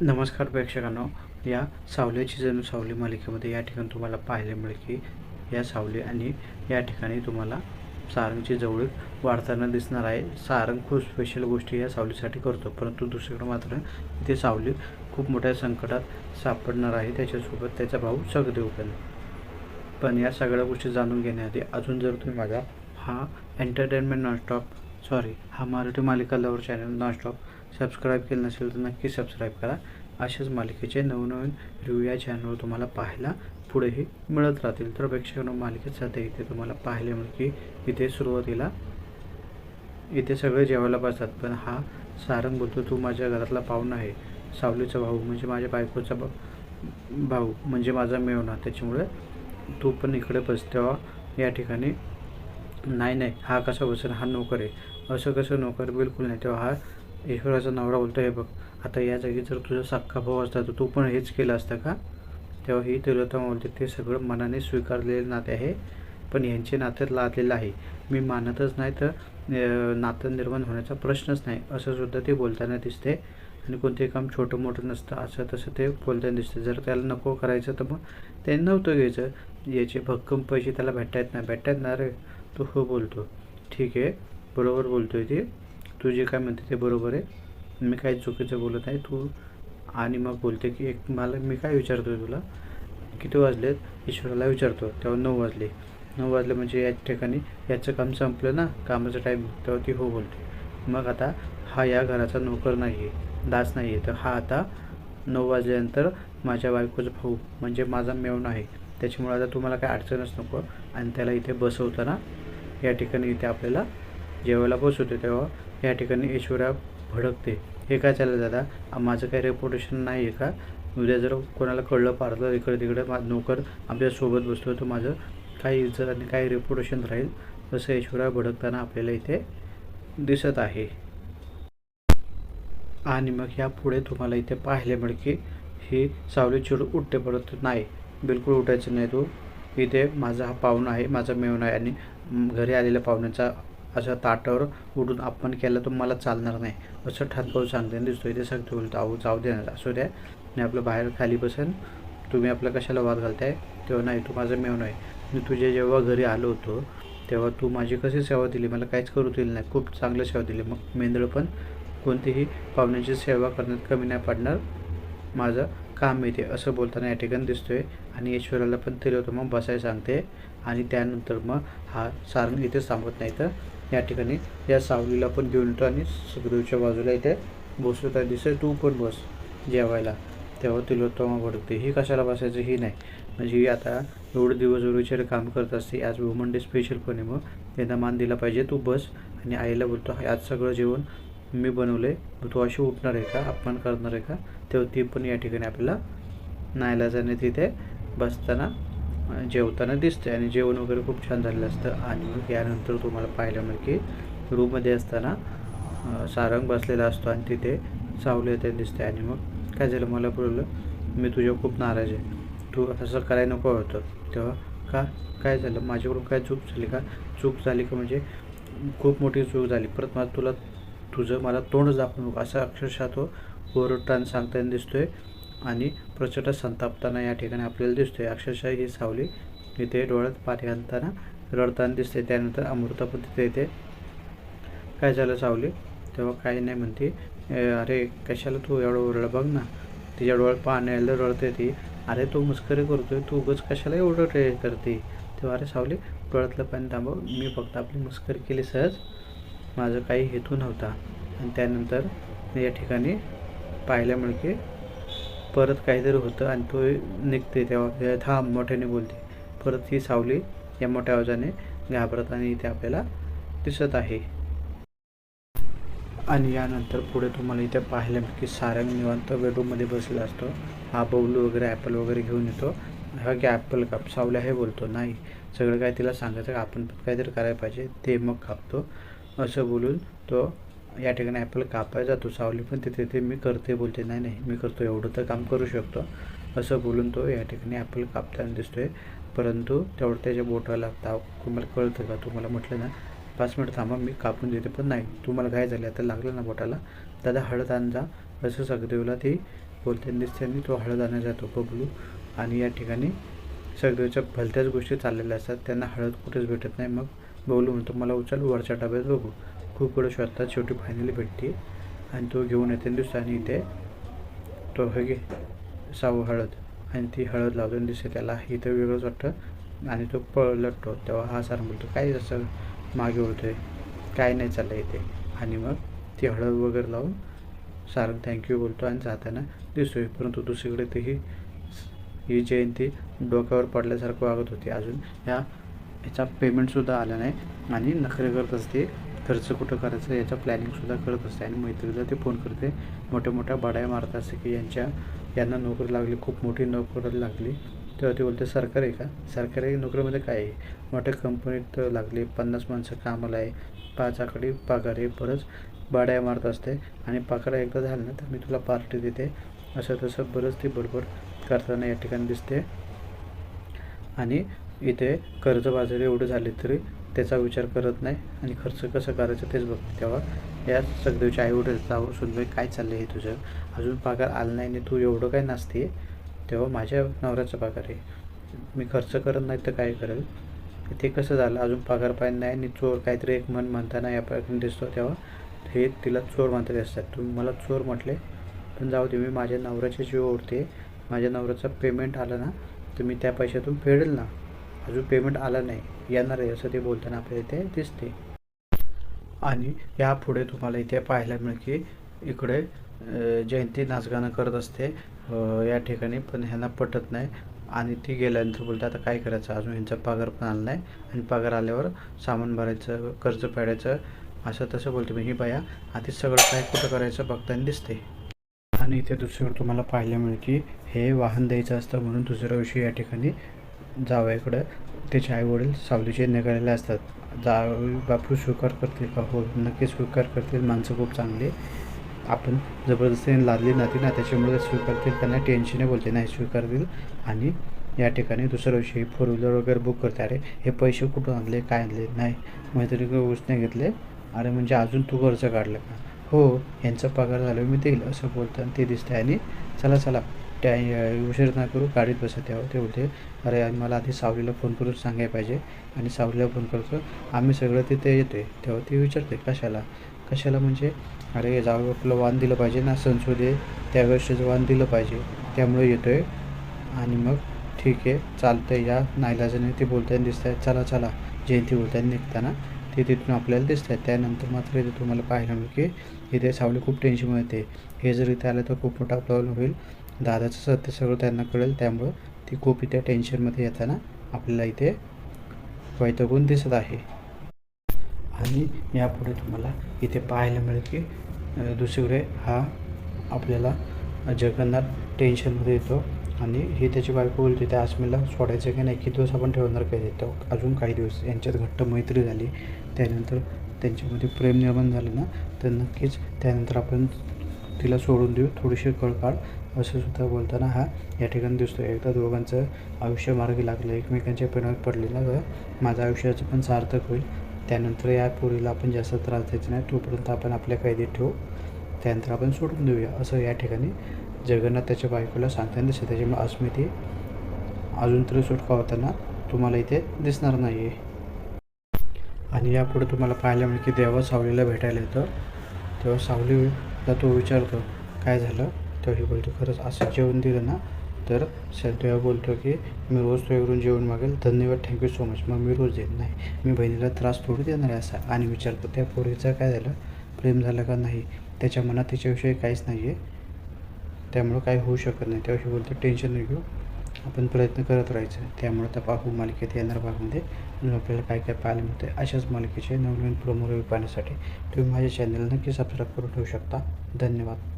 नमस्कार प्रेक्षकांनो. या सावलीची जणू सावली मालिकेमध्ये या ठिकाणी तुम्हाला पाहायला मिळेल की या सावली आणि या ठिकाणी तुम्हाला सारंगची जवळीक वाढताना दिसणार आहे. सारंग खूप स्पेशल गोष्टी या सावलीसाठी करतो परंतु दुसरीकडे मात्र इथे सावली खूप मोठ्या संकटात सापडणार आहे. त्याच्यासोबत त्याचा भाऊ सगदेव पण. पण या सगळ्या गोष्टी जाणून घेण्याआधी अजून जर तुम्ही माझा हा एंटरटेनमेंट नॉनस्टॉप सॉरी हा मराठी मालिका लवर चॅनल नॉनस्टॉप सबस्क्राईब केलं नसेल तर नक्की सबस्क्राईब करा. अशाच मालिकेचे नवनवीन रिव्ह्यू या चॅनलवर तुम्हाला पाहायला पुढेही मिळत राहतील. तर प्रेक्षकांना मालिकेत सध्या इथे तुम्हाला पाहिले मिळेल की इथे सुरुवातीला इथे सगळे जेवायला बसतात पण हा सारंग बोलतो तू माझ्या घरातला पाहुणा आहे. सावलीचा भाऊ म्हणजे माझ्या बायकोचा भाऊ म्हणजे माझा मेवणा. त्याच्यामुळे तू पण इकडे बस. तेव्हा या ठिकाणी नाही नाही हा कसा बसेल? हा नोकर आहे. असं कसं नोकर? बिलकुल नाही. तेव्हा हा ईश्वराचा नवरा बोलतो हे बघ आता या जागी जर तुझा सक्का भाऊ असता तर तू पण हेच केलं असतं का? तेव्हा ही तिलोत्तमा बोलते ते सगळं मनाने स्वीकारलेले नाते आहे पण यांचे नातं लादलेलं आहे. मी मानतच नाही तर नातं निर्माण होण्याचा प्रश्नच नाही. असं सुद्धा ते बोलताना दिसते. आणि कोणते काम छोटं मोठं नसतं असं तसं ते बोलताना दिसते. जर त्याला नको करायचं तर मग ते नव्हतं घ्यायचं. याचे भक्कम पैसे त्याला भेटता येत नाही भेटता येत ना रे? तो हो बोलतो. ठीक आहे बरोबर बोलतो आहे ते. तू जे काय म्हणते ते बरोबर आहे. मी काही चुकीचं बोलत आहे तू आणि मग बोलते की एक मला मी काय विचारतो आहे तुला? किती वाजलेत ईश्वराला विचारतो. तेव्हा नऊ वाजले. नऊ वाजले म्हणजे या ठिकाणी याचं काम संपलं ना? कामाचं टाईम तेव्हा ती हो बोलते. मग आता हा या घराचा नोकर नाही आहे दास नाही आहे तर हा आता नऊ वाजल्यानंतर माझ्या बायकोचा भाऊ म्हणजे माझा मेवणा आहे. त्याच्यामुळे आता तुम्हाला काय अडचणच नको. आणि त्याला इथे बसवताना या ठिकाणी इथे आपल्याला जेवायला बसवते. तेव्हा या ठिकाणी ऐश्वर्या भडकते. हे काय चाललं दादा? माझं काही रेपुटेशन नाही आहे का? उद्या जर कोणाला कळलं पारलं इकडे तिकडे मा नोकर आपल्यासोबत बसलो तर माझं काही इज्जत आणि काही रेपुटेशन राहील तसं ऐश्वर्या भडकताना आपल्याला इथे दिसत आहे. आणि मग यापुढे तुम्हाला इथे पाहिले मिळेल की ही सावली चिड उठते पडत नाही. बिलकुल उठायचं नाही तू. इथे माझा हा पाहुणा आहे माझा मेवणा आहे आणि घरी आलेल्या पाहुण्याचा अशा ताटावर उठून आपण केला तर मला चालणार नाही. असं ठाणकावून सांगते दिसतो इथे सांगतो बोलतो आहो जाऊ दे असू द्या. मी आपलं बाहेर खाली बसेन. तुम्ही आपल्या कशाला वाद घालताय? तेव्हा नाही तू माझं मेवणा आहे. मी तुझ्या जेव्हा घरी आलो होतो तेव्हा तू माझी कशी सेवा दिली? मला काहीच करू दिली नाही. खूप चांगलं सेवा दिली. मग मेंदळ पण कोणतीही पाहुण्याची सेवा करण्यात कमी नाही पडणार. माझं काम येते असं बोलताना या ठिकाणी दिसतोय आणि ईश्वराला पण होतं. मग बसायला सांगते आणि त्यानंतर मग हा सारंग इथेच थांबत नाही तर या ठिकाणी या सावलीला पण घेऊन येतो आणि सुखदेवच्या बाजूला इथे बसवता दिसेल तू पण बस जेवायला. तेव्हा तिलोत्तमा भडकते ही कशाला बसायचं? ही नाही. म्हणजे ही आता एवढे दिवसभर विचार काम करत असते आज वुमन डे स्पेशल पण आहे मग. त्यांना मान दिला पाहिजे तू बस. आणि आईला बोलतो आज सगळं जेवण मी बनवलं आहे तू अशी उठणार आहे का? अपमान करणार आहे का? तेव्हा ती पण या ठिकाणी आपल्याला नाईलाजाने तिथे बसताना जेवताना दिसते आणि जेवण वगैरे खूप छान झालेलं असतं. आणि मग यानंतर तुम्हाला पाहायला मिळेल की रूममध्ये असताना सारंग बसलेला असतो आणि तिथे सावली येते दिसते आणि मग काय झालं मला बोललं मी तुझ्या खूप नाराज आहे. तू असं करायला नको होतं. तेव्हा का काय झालं? माझ्याकडून काय चूक झाली का? चूक झाली का म्हणजे खूप मोठी चूक झाली. परत मला तुला तुझं मला तोंड दाखवू नको. असा अक्षरशः तो ओरडताना सांगताना दिसतोय. आणि प्रचंड संतापताना या ठिकाणी आपल्याला दिसतोय. अक्षरशः ही सावली इथे डोळ्यात पाणी आणताना रडताना दिसते. त्यानंतर अमृता पण तिथे येते. काय झालं सावली? तेव्हा काही नाही म्हणते अरे कशाला तू एवढं ओरडलं बघ ना. तिच्या डोळ्यात पाणी आलं रडते ती. अरे तू मस्करी करतोय. तू उगाच कशाला एवढं ट्रे करते? तेव्हा अरे सावली डोळ्यातलं पाणी थांबव. मी फक्त आपली मस्करी केली सहज. माझं काही हेतू नव्हता. आणि त्यानंतर या ठिकाणी पाहायला की परत काहीतरी होतं आणि तो निघते तेव्हा. थांब मोठ्याने बोलते. परत ही सावली या मोठ्या आवाजाने घाबरत आणि इथे आपल्याला दिसत आहे. आणि यानंतर पुढे तुम्हाला इथे पाहायला मिळेल की सारंग निवांत बेडरूममध्ये बसलेला असतो. हा बबलू वगैरे ॲपल वगैरे घेऊन येतो. हा की ॲपल काप सावल्या हे बोलतो. नाही. सगळं काय तिला सांगायचं का आपण काहीतरी करायला पाहिजे. ते मग कापतो असं बोलून तो या ठिकाणी ॲपल कापायला जातो सावली पण तिथे ते मी करते बोलते नाही नाही मी करतो एवढं तर काम करू शकतो. असं बोलून तो या ठिकाणी ॲपल कापताना दिसतो आहे परंतु तेवढं त्याच्या बोटाला ताव तुम्हाला कळतं का? तुम्हाला म्हटलं ना पाच मिनिट थांबा मी कापून देते पण नाही तुम्हाला काय झालं आता लागलं ना बोटाला. दादा हळद आणजा. असं सगदेवला ती बोलताना दिसते आणि तो हळद आणायला जातो बबलू. आणि या ठिकाणी सगदेवच्या भलत्याच गोष्टी चाललेल्या असतात. त्यांना हळद कुठेच भेटत नाही. मग बबलू म्हणतो मला उचल वरच्या डब्यात बघू. खूप वेळ शोधतात शेवटी फायनली भेटते आणि तो घेऊन येते आणि इथे तो हे घे सावू हळद आणि ती हळद लावून दिसते. त्याला इथं वेगळंच वाटतं. आणि तो पळटतो तेव्हा हा सर बोलतो काय असं मागे होतोय काय नाही चाललं इथे? आणि मग ती हळद वगैरे लावून सारंग थँक्यू बोलतो आणि जाताना दिसतोय. परंतु दुसरीकडे तेही ही जयंती डोक्यावर पडल्यासारखं वागत होती. अजून ह्या ह्याचा पेमेंटसुद्धा आला नाही. आणि नखरे करत असते. खर्च कुठं करायचं याचा प्लॅनिंगसुद्धा करत असते आणि मैत्रीला ते फोन करते. मोठ्या मोठ्या बडाया मारत असते की यांच्या यांना नोकरी लागली खूप मोठी नोकरी लागली. तेव्हा ते बोलते सरकार आहे का? सरकारी नोकरीमध्ये काय आहे? मोठ्या कंपनीत लागली पन्नास माणसं कामाला आहे पाच आकडे पगार आहे परत बाड्या मारत असते आणि पगार एकदा झालं ना तर मी तुला पार्टी देते. असं तसं बरंच ती बडबड करताना या ठिकाणी दिसते. आणि इथे कर्जबाजारी एवढे झाले तरी त्याचा विचार करत नाही आणि खर्च कसं करायचं तेच बघते तेव्हा. या सगळ्याचे आई वडील जाऊ सुनबाई काय चाललं आहे तुझं? अजून पगार आला नाही आणि तू एवढं काय नसते तेव्हा माझ्या नवऱ्याचा पगार आहे. मी खर्च करत नाही तर काय करेल? ते कसं झालं? अजून पगार पाहिजे नाही आणि चोर काहीतरी एक मन म्हणताना या प्रकारे दिसतो तेव्हा. हे तिला चोर म्हणतात असतात तुम्ही मला चोर म्हटले? पण जाऊ दे मी माझ्या नवऱ्याच्या जीव ओढते. माझ्या नवऱ्याचा पेमेंट आलं ना तर मी त्या पैशातून फेडेल ना. अजून पेमेंट आलं नाही. येणार आहे असं ते बोलताना आपल्याला इथे दिसते. आणि यापुढे तुम्हाला इथे पाहायला मिळेल की इकडे जयंती नाचगाणं करत असते. या ठिकाणी पण ह्यांना पटत नाही. आणि ती गेल्यानंतर बोलते आता काय करायचं? अजून ह्यांचा पगार पण आला नाही. आणि पगार आल्यावर सामान भरायचं कर्ज फेडायचं असं तसं बोलते. मी ही बाया आधी सगळं काय कुठं करायचं बघताना दिसते. आणि इथे दुसरीकडे तुम्हाला पाहायला मिळेल की हे वाहन द्यायचं असतं म्हणून दुसऱ्या दिवशी या ठिकाणी जावयाकडं त्याचे आई वडील सावलीचे निघालेले असतात. जावई बापू स्वीकार करतील का? हो नक्की स्वीकार करतील. माणसं खूप चांगली. आपण जबरदस्तीने लादली नाती ना त्याच्यामुळे स्वीकारतील त्यांना टेन्शने बोलते. नाही स्वीकारतील आणि या ठिकाणी दुसऱ्या दिवशी फोर व्हीलर वगैरे बुक करते. अरे हे पैसे कुठून आणले? काय आणले? नाही. मैत्रिणी उसने घेतले. अरे म्हणजे अजून तू कर्ज काढलं का? हो यांचा पगार झाला मी देईल असं बोलताना ते दिसतंय. आणि चला चला. त्या उशीर नाही करू गाडीत बसत यावं ते बोलते अरे मला आधी सावलीला फोन करून सांगायला पाहिजे. आणि सावलीला फोन करतो आम्ही सगळं तिथे येतो आहे तेव्हा ती विचारते कशाला? कशाला म्हणजे? अरे जावं आपलं वाण दिलं पाहिजे ना संसदे त्यावेळेस गोष्टीचं वाण दिलं पाहिजे. त्यामुळे येतो आहे आणि मग ठीक आहे चालतं या नाईलाजाने ते बोलताना दिसत आहेत चला चला. जयंती बोलताना निघताना ते तिथून आपल्याला दिसत आहेत त्यानंतर मात्र इथे तुम्हाला पाहायला मिळेल की इथे सावली खूप टेन्शन येते. हे जर इथे आलं तर खूप मोठा प्रॉब्लेम होईल. दादाचं सत्य सगळं त्यांना कळेल. त्यामुळं ती खूप इथे टेन्शनमध्ये येताना आपल्याला इथे वैतगून दिसत आहे. आणि यापुढे तुम्हाला इथे पाहायला मिळेल की दुसरीकडे हा आपल्याला जगन्नाथ टेन्शनमध्ये येतो. आणि ही त्याची बायको बोलते त्या आसमीला सोडायचं की नाही? किती दिवस आपण ठेवणार काय देतो अजून काही दिवस. यांच्यात घट्ट मैत्री झाली. त्यानंतर त्यांच्यामध्ये प्रेम निर्माण झालं ना? तर नक्कीच त्यानंतर आपण तिला सोडून देऊ. थोडीशी कळकाळ असं सुद्धा बोलताना हा या ठिकाणी दिसतो एकदा दोघांचं आयुष्य मार्गी लागलं. एकमेकांच्या प्रेमात पडले ना तर माझं आयुष्याचं पण सार्थक होईल. त्यानंतर या पोरीला आपण जास्त त्रास द्यायचा नाही. तोपर्यंत आपण आपल्या कैदेत ठेवू. त्यानंतर आपण सोडून देऊया असं या ठिकाणी जगन्नाथ त्याच्या बायकोला सांगताना दिसते त्याच्यामुळे अस्मिती अजून तरी सुटका होताना तुम्हाला इथे दिसणार नाही आहे आणि यापुढे तुम्हाला पाहायला मिळेल की देवा सावलीला भेटायला येतं. तेव्हा सावलीला तो विचारतो काय झालं? तेव्हा ही बोलतो खरंच असं जेवण दिलं ना तर सर तेव्हा बोलतो की मी रोज तुझ्याकडून जेवण मागेल. धन्यवाद थँक्यू सो मच मग मी रोज देत नाही. मी बहिणीला त्रास थोडी देणार आहे असा. आणि विचारतो त्या पोरीचा काय झालं? प्रेम झालं का नाही? त्याच्या मनात तिच्याविषयी काहीच नाही आहे त्यामुळं काही होऊ शकत नाही. त्याविषयी बोलतो टेन्शन नाही घेऊ. आपण प्रयत्न करत राहायचं. त्यामुळे त्या पाहू मालिकेत येणार भागमध्ये. आपल्याला काय काय पाहायला मिळते अशाच मालिकेचे नवनवीन प्रोमो रिव्ह्यू पाहण्यासाठी तुम्ही माझ्या चॅनल नक्की सबस्क्राईब करून ठेवू शकता. धन्यवाद.